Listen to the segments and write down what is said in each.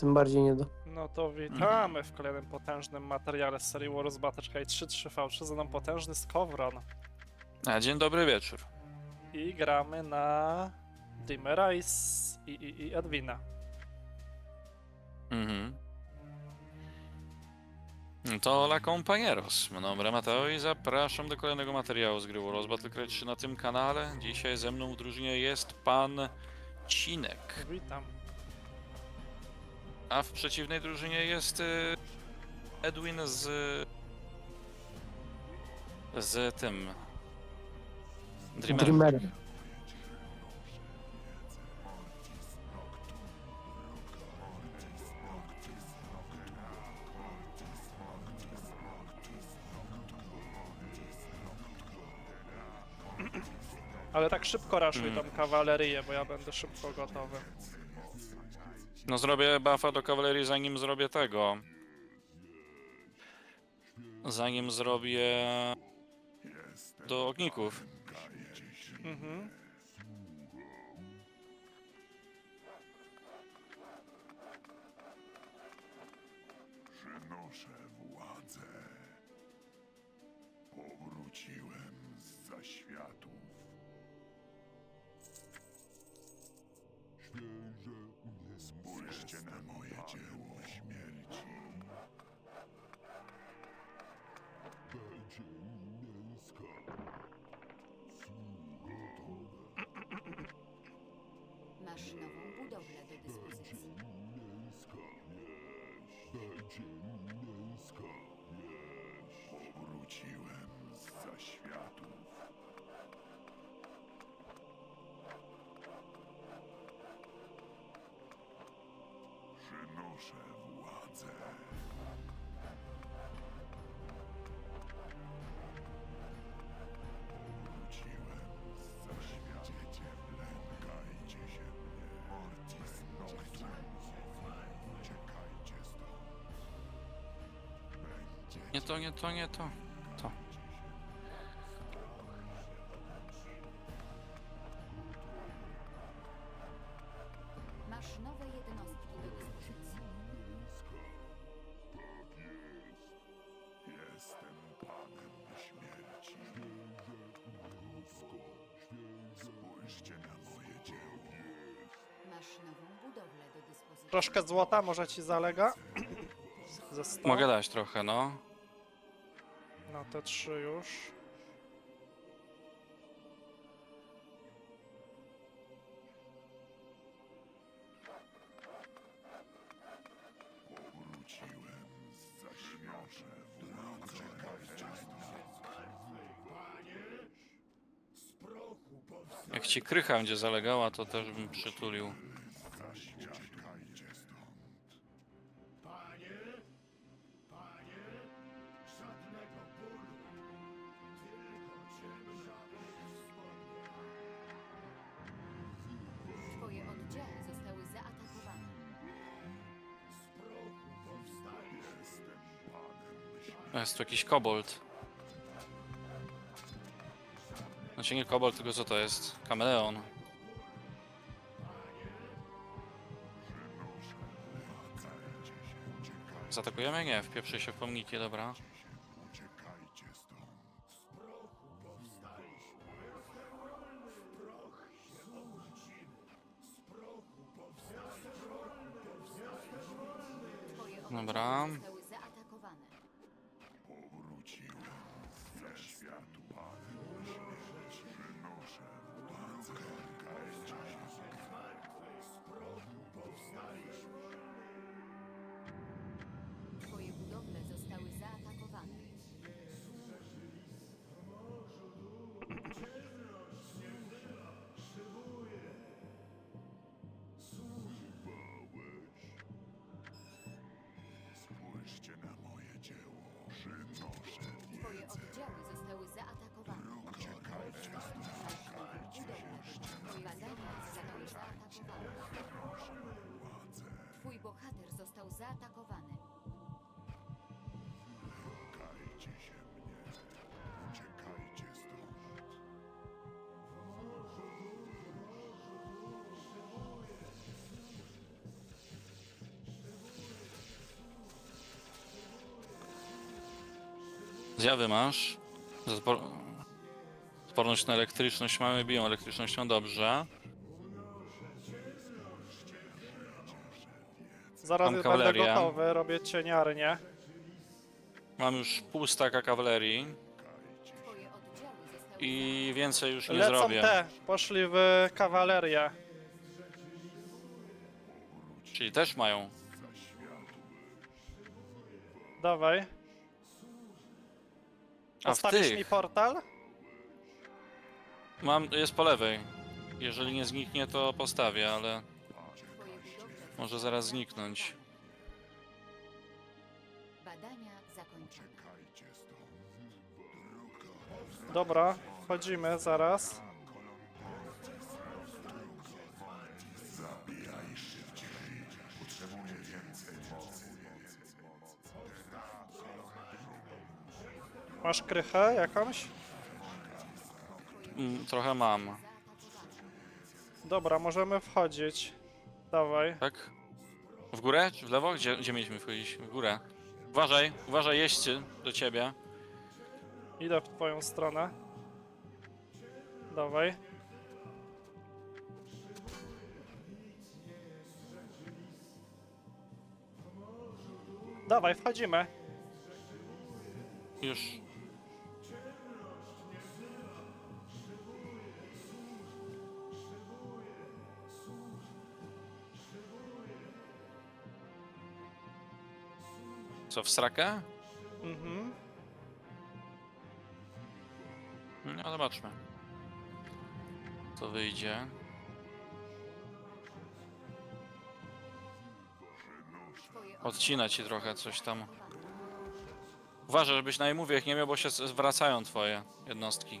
tym bardziej nie do. No to witamy w kolejnym potężnym materiale z serii War's Battle 3-3V3 za nam potężny Skowron. A, dzień dobry wieczór. I gramy na Dimera i, s- i, i, i Edwina. Mhm. No To La Compañeros. Meu nome é Mateo i zapraszam do kolejnego materiału z gry Warros Battlecry 3 na tym kanale. Dzisiaj ze mną w drużynie jest pan Cinek, Witam. A w przeciwnej drużynie jest y, Edwin z... z tym... Dreamerem. Dreamer. Ale tak szybko raszuj Mm. tą kawalerię, bo ja będę szybko gotowy. No zrobię buffa do kawalerii zanim zrobię tego. Zanim zrobię do ogników. Mhm. Jeść. Powróciłem z zaświatów. Przynoszę Nie to, nie to, nie to. To. Masz nowe jednostki do dyspozycji. Jestem panem śmierci. Spójrzcie na moje dzieło. Masz nową budowlę do dyspozycji. Troszkę złota może ci zalega? Ze 100? Mogę dać trochę, no. Te trzy już. Jak ci krycha będzie zalegała, to też bym przytulił. Jest tu jakiś kobold. Znaczy nie kobold, tylko co to jest? Kameleon. Zaatakujemy? Nie, wpieprzy się w pomniki, dobra. Dobra. został zaatakowany. Lękajcie się mnie. Uciekajcie stąd. Zjawy masz. Zbor... Na elektryczność mamy, biją elektrycznością, dobrze. Zaraz Mam będę kawalerię. gotowy, robię cieniarnię. Mam już pół staka kawalerii Twoje oddziały zostały i więcej już nie Lecą zrobię. te, poszli w kawalerię. Czyli też mają. Dawaj. A w Postawisz mi tych portal? mam, jest po lewej. Jeżeli nie zniknie, to postawię, ale może zaraz zniknąć. Badania zakończone. Dobra, wchodzimy zaraz. Masz krychę jakąś? Mm, trochę mam. Dobra, możemy wchodzić. Dawaj. Tak? W górę czy w lewo? Gdzie, gdzie mieliśmy wchodzić? W górę. Uważaj, uważaj, jeźdźcy do ciebie. Idę w twoją stronę. Dawaj. Dawaj, wchodzimy. Już. Co, w srakę? Mhm. No, zobaczmy. Co wyjdzie. Odcina ci trochę coś tam. Uważaj, żebyś na imówiech nie miał, bo się zwracają twoje jednostki.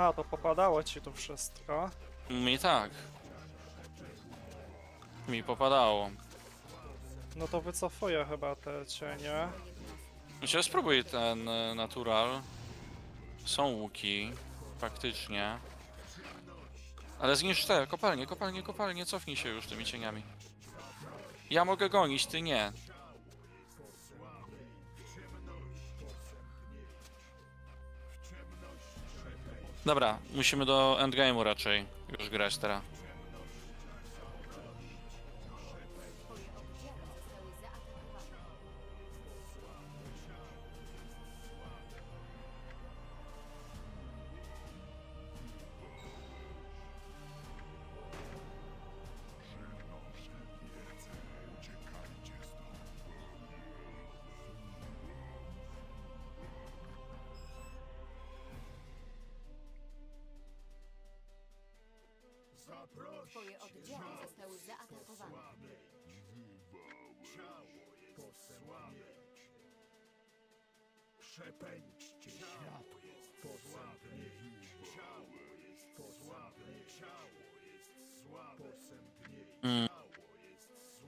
A, to popadało ci tu wszystko. Mi tak. Mi popadało. No to wycofuję chyba te cienie. Myślę, spróbuj ten e, natural. Są łuki, faktycznie. Ale zniszcz te, kopalnie, kopalnie, kopalnie, cofnij się już tymi cieniami. Ja mogę gonić, ty nie. Dobra, musimy do endgame'u raczej już grać teraz. Twoje oddziały zostały zaatakowane. Przepędźcie światło jest posępne. Ciało jest posłabne. Ciało jest słabe.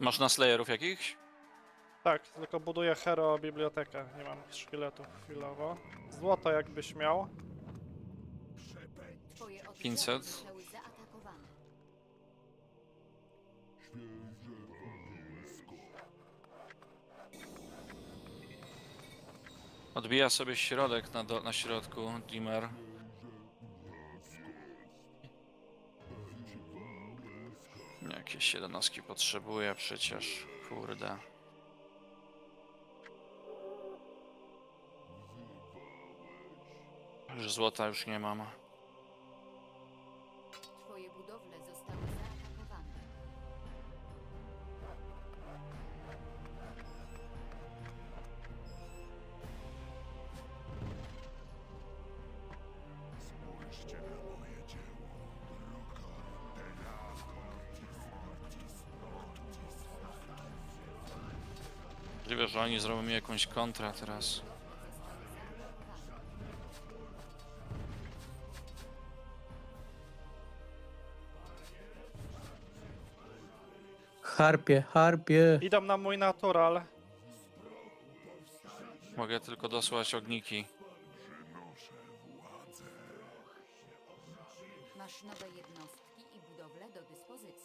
Masz na slayerów jakichś? Tak, tylko buduję hero bibliotekę. Nie mam szkieletów chwilowo. Złoto jakbyś miał. Twoje oddziały 500. zostały Odbija sobie środek na, do, na środku, Dimmer. Jakieś jednostki potrzebuje przecież, kurde. Już złota już nie mam. Oni zrobią mi jakąś kontrę teraz. Harpie, harpie. Idą na mój natural. Mogę tylko dosłać ogniki. Masz nowe jednostki i budowle do dyspozycji.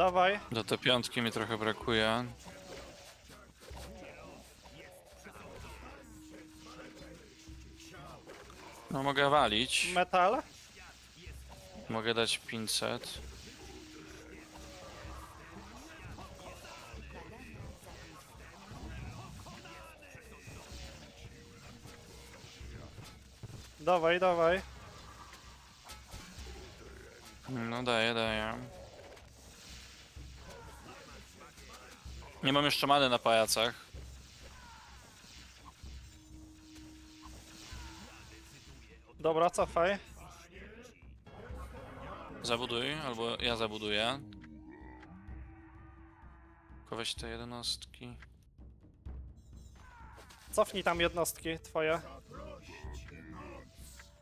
Dawaj. Do te piątki mi trochę brakuje. No mogę walić. Metal. Mogę dać 500. Dawaj, dawaj. No daję, daję. Nie mam jeszcze many na pajacach. Dobra, cofaj. Zabuduj, albo ja zabuduję. Tylko weź te jednostki. Cofnij tam jednostki twoje.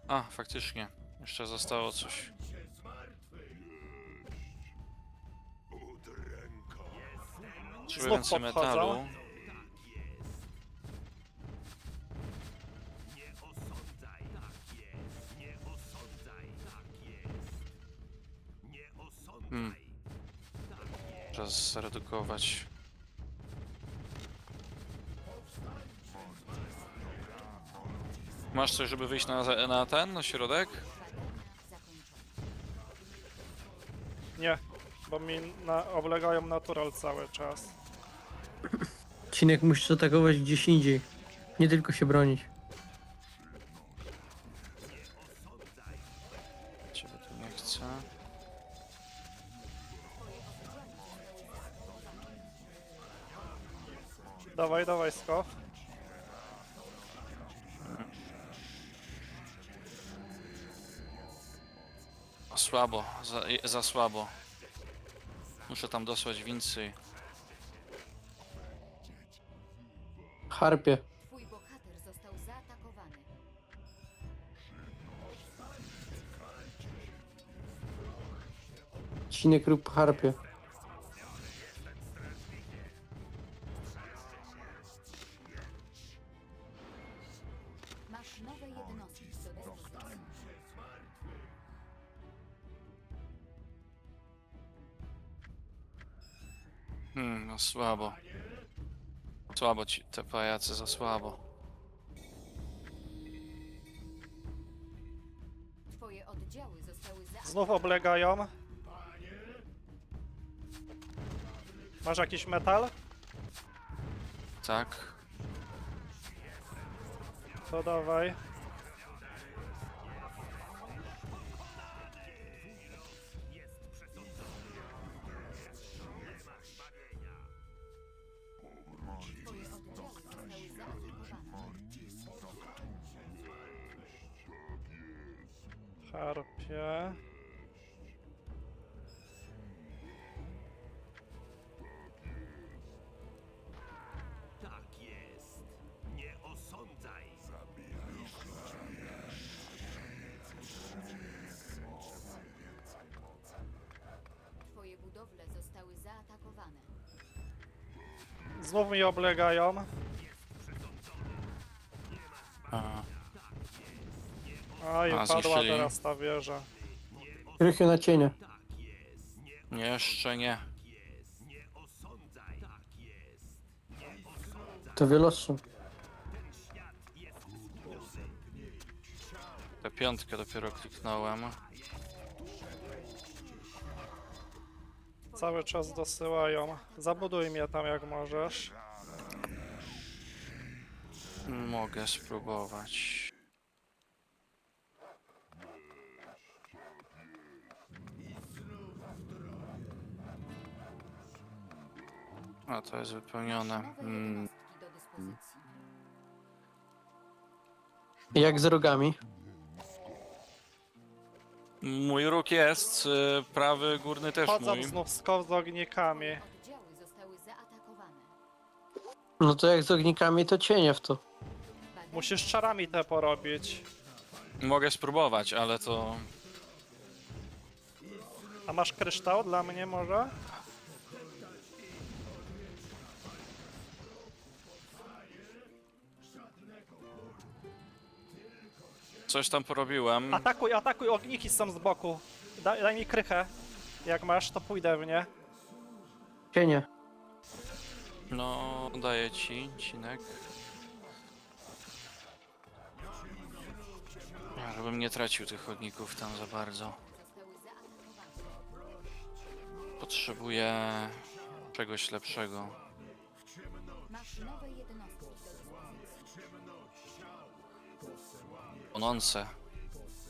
A, faktycznie. Jeszcze zostało coś. Trzeba Znów więcej podchodzą. metalu. Hmm. Czas zredukować. Masz coś, żeby wyjść na, na ten, na środek? Nie, bo mi na, oblegają natural cały czas. Cinek musisz atakować gdzieś indziej. Nie tylko się bronić. Ciebie tu nie chcę. Dawaj, dawaj, skow. Słabo, za, za słabo. Muszę tam dosłać więcej. Harpie. Twój bohater został zaatakowany. Cinek rób harpie. Masz nowe jednostki do dyspozycji. Hmm, no słabo. Słabo ci te pajacy, za słabo. Twoje oddziały zostały zaatakowane. Znów oblegają. Masz jakiś metal? Tak. To dawaj. Znów mi oblegają. A, A i A, padła zniszczyli. teraz ta wieża. Rychy na cienie. jeszcze nie. To wielostrze. Tę piątkę dopiero kliknąłem. Cały czas dosyłają. Zabuduj mnie tam jak możesz. Mogę spróbować. A to jest wypełnione. Mm. Jak z rogami? Mój róg jest, y, prawy górny też Chodzą mój. znów skok z ognikami. Oddziały zostały zaatakowane. No to jak z ognikami, to cienie w to. Badania Musisz czarami te porobić. Mogę spróbować, ale to A masz kryształ dla mnie może? Coś tam porobiłem. Atakuj, atakuj, ogniki są z boku. Daj, daj mi krychę. Jak masz, to pójdę w nie. Cienie. No, daję ci, cinek. Ja, żebym nie tracił tych chodników tam za bardzo. Potrzebuję czegoś lepszego. Masz nowe Płonące.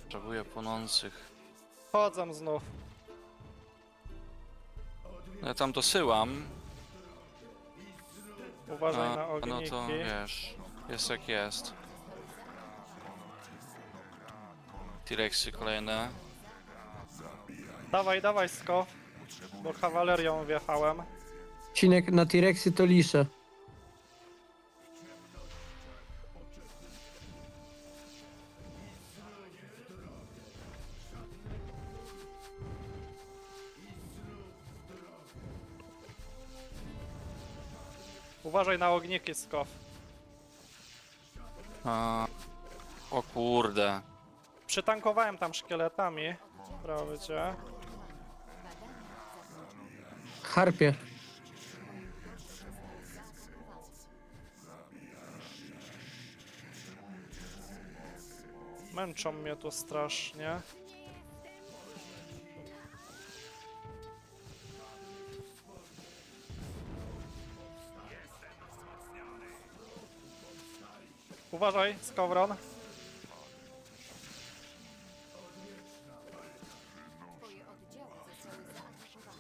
Potrzebuję płonących. Chodzą znów. Ja tam dosyłam. Uważaj na A, no ogniki. to wiesz, jest jak jest. T-Rexy kolejne. Dawaj, dawaj, sko. Bo kawalerią wjechałem. Cinek na T-Rexy to lisze. Uważaj na ogniki, skow. A, o kurde. Przytankowałem tam szkieletami. Prawie cię. Harpie. Męczą mnie tu strasznie. Uważaj, skowron. Twoje oddziały zostały zaatakowane.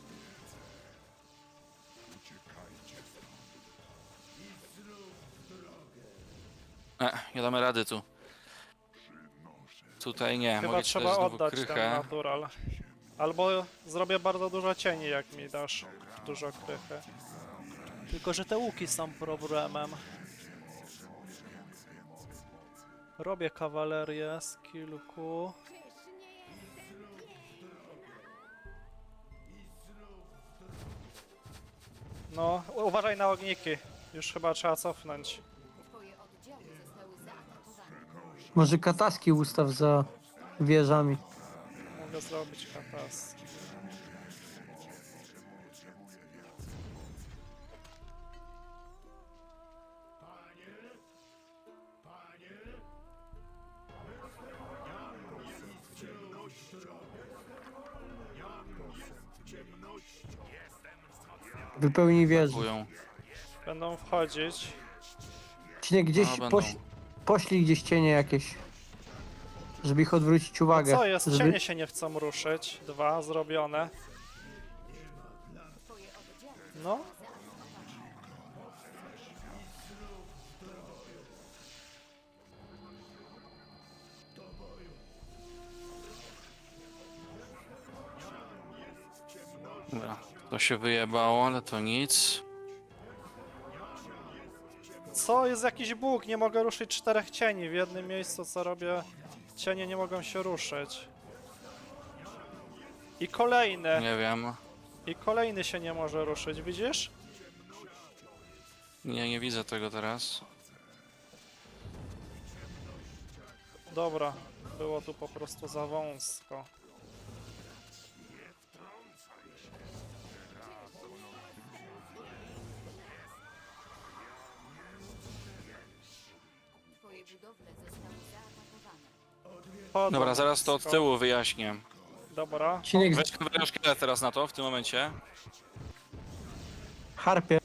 E, nie damy rady tu. Tutaj nie, Chyba mogę ci trzeba dać znowu oddać ten krychę. natural. Albo zrobię bardzo dużo cieni, jak mi dasz dużo krychy. Tylko, że te łuki są problemem. Robię kawalerię z kilku. No, uważaj na ogniki. Już chyba trzeba cofnąć. Twoje oddziały zostały zaatakowane. Może kataski ustaw za wieżami. Mogę zrobić katas. Wypełnij wieżę. Będą wchodzić. Cinek gdzieś No, będą. poś, poślij gdzieś cienie jakieś. Żeby ich odwrócić uwagę. Co jest? żeby... Cienie się nie chcą ruszyć. Dwa zrobione. No, Dobra, to się wyjebało, ale to nic. Co? Jest jakiś bóg, nie mogę ruszyć czterech cieni. W jednym miejscu, co robię, cienie nie mogą się ruszyć. I kolejny, Nie wiem. i kolejny się nie może ruszyć, widzisz? Nie, nie widzę tego teraz. Dobra, było tu po prostu za wąsko. Dobra, zaraz to od tyłu wyjaśnię. Dobra. Silnik z Weź teraz na to w tym momencie. harpie.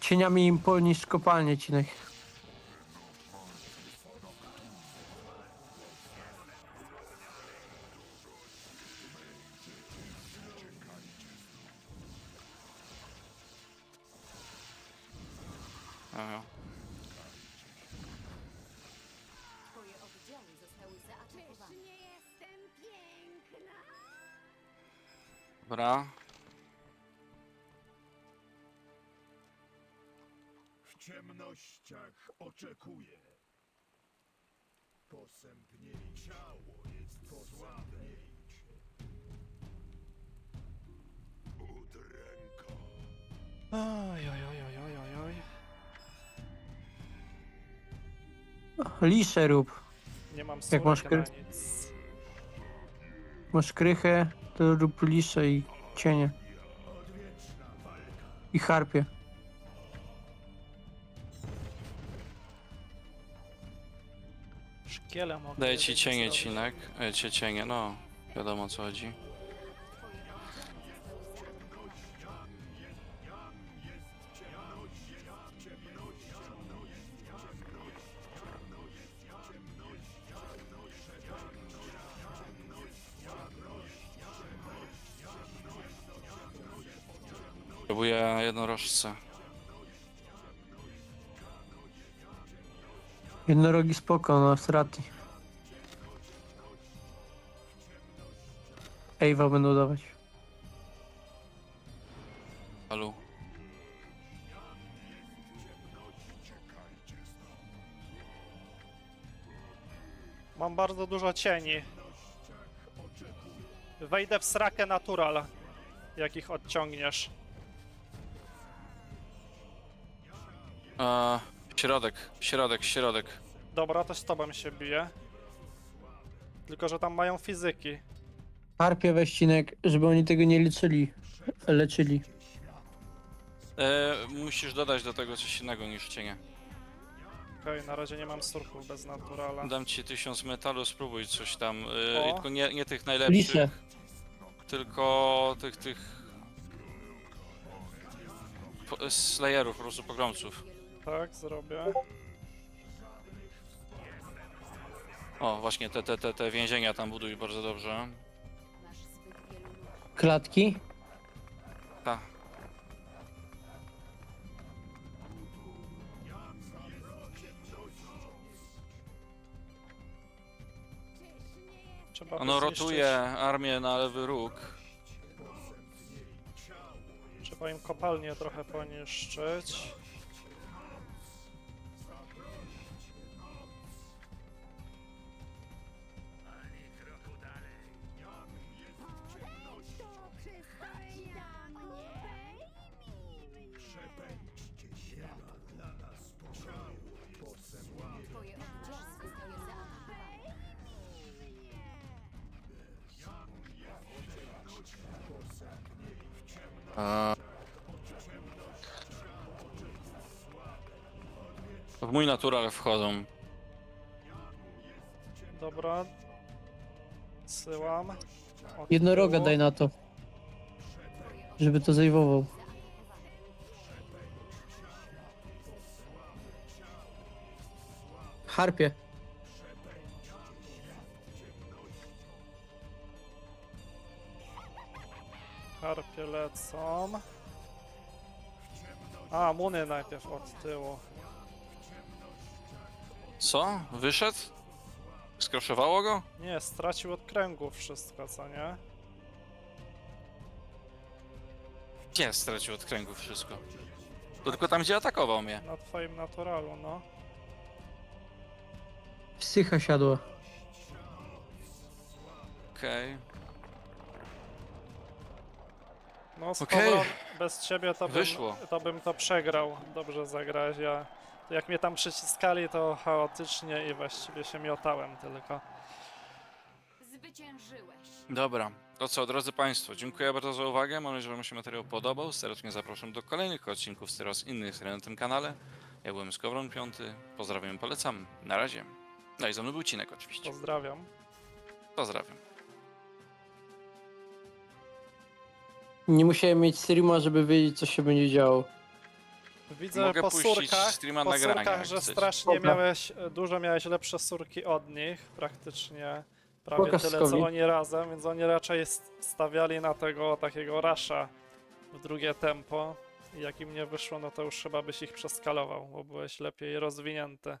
Cieniami im polnisz kopalnie, Cinek. Ciemnościach oczekuję. Posępniej ciało jest posłabniejsze. Udręko. Oj, oj, oj, oj, oj, oj, rób. Nie mam Jak masz na kry- nic. Masz krychę, to rób lisze i cienie. I harpie. Szkiele mogę Daję ci cienie, cinek. E, cię cienie, no. Wiadomo o co chodzi. Próbuję jednorożce. Jednorogi spoko, no strati. Ewa będą dawać. Alu. Mam bardzo dużo cieni. Wejdę w srakę natural, jak ich odciągniesz. E, środek, środek, środek. Dobra, to z tobą się bije. Tylko, że tam mają fizyki. Harpie weź Cinek, żeby oni tego nie liczyli. Leczyli. E, musisz dodać do tego coś innego niż cienie. Okej, na razie nie mam surków bez naturala. Dam ci tysiąc metalu, spróbuj coś tam. E, O. i tylko nie, nie tych najlepszych, Lisze. tylko tych, tych... po- Slayerów, po prostu pogromców. Tak, zrobię. O, właśnie te, te, te, te więzienia tam buduj bardzo dobrze. Klatki. Ta. Trzeba Ono zniszczyć. rotuje armię na lewy róg. Trzeba im kopalnię trochę poniszczyć. Mój natural wchodzą. Dobra. Syłam. Od Jednoroga tyłu. daj na to. Żeby to zajwował. Harpie. Harpie lecą. A, muny najpierw od tyłu. Co? Wyszedł? Skroszowało go? Nie, stracił od kręgów wszystko, co nie? Gdzie stracił od kręgów wszystko? To tylko tam, gdzie atakował mnie. Na twoim naturalu, no. Psycha siadła. Okej. No z Okej. powrotem bez ciebie to bym, Wyszło. to bym to przegrał. Dobrze zagrać, ja... Jak mnie tam przyciskali, to chaotycznie i właściwie się miotałem tylko. Zwyciężyłeś. Dobra. To co, drodzy Państwo, dziękuję bardzo za uwagę. Mam nadzieję, że Wam się materiał podobał. Serdecznie zapraszam do kolejnych odcinków z teraz innych serii na tym kanale. Ja byłem Skowron Piąty. Pozdrawiam i polecam. Na razie. No i ze mną był Cinek oczywiście. Pozdrawiam. Pozdrawiam. Nie musiałem mieć streama, żeby wiedzieć, co się będzie działo. Widzę Mogę po puścić surkach, streama po nagrania, surkach jak że chcecie. strasznie Dobra. miałeś, dużo miałeś lepsze surki od nich, praktycznie prawie Pokaż tyle co Skowi. oni razem, więc oni raczej s- stawiali na tego takiego rasza w drugie tempo i jak im nie wyszło, no to już chyba byś ich przeskalował, bo byłeś lepiej rozwinięty.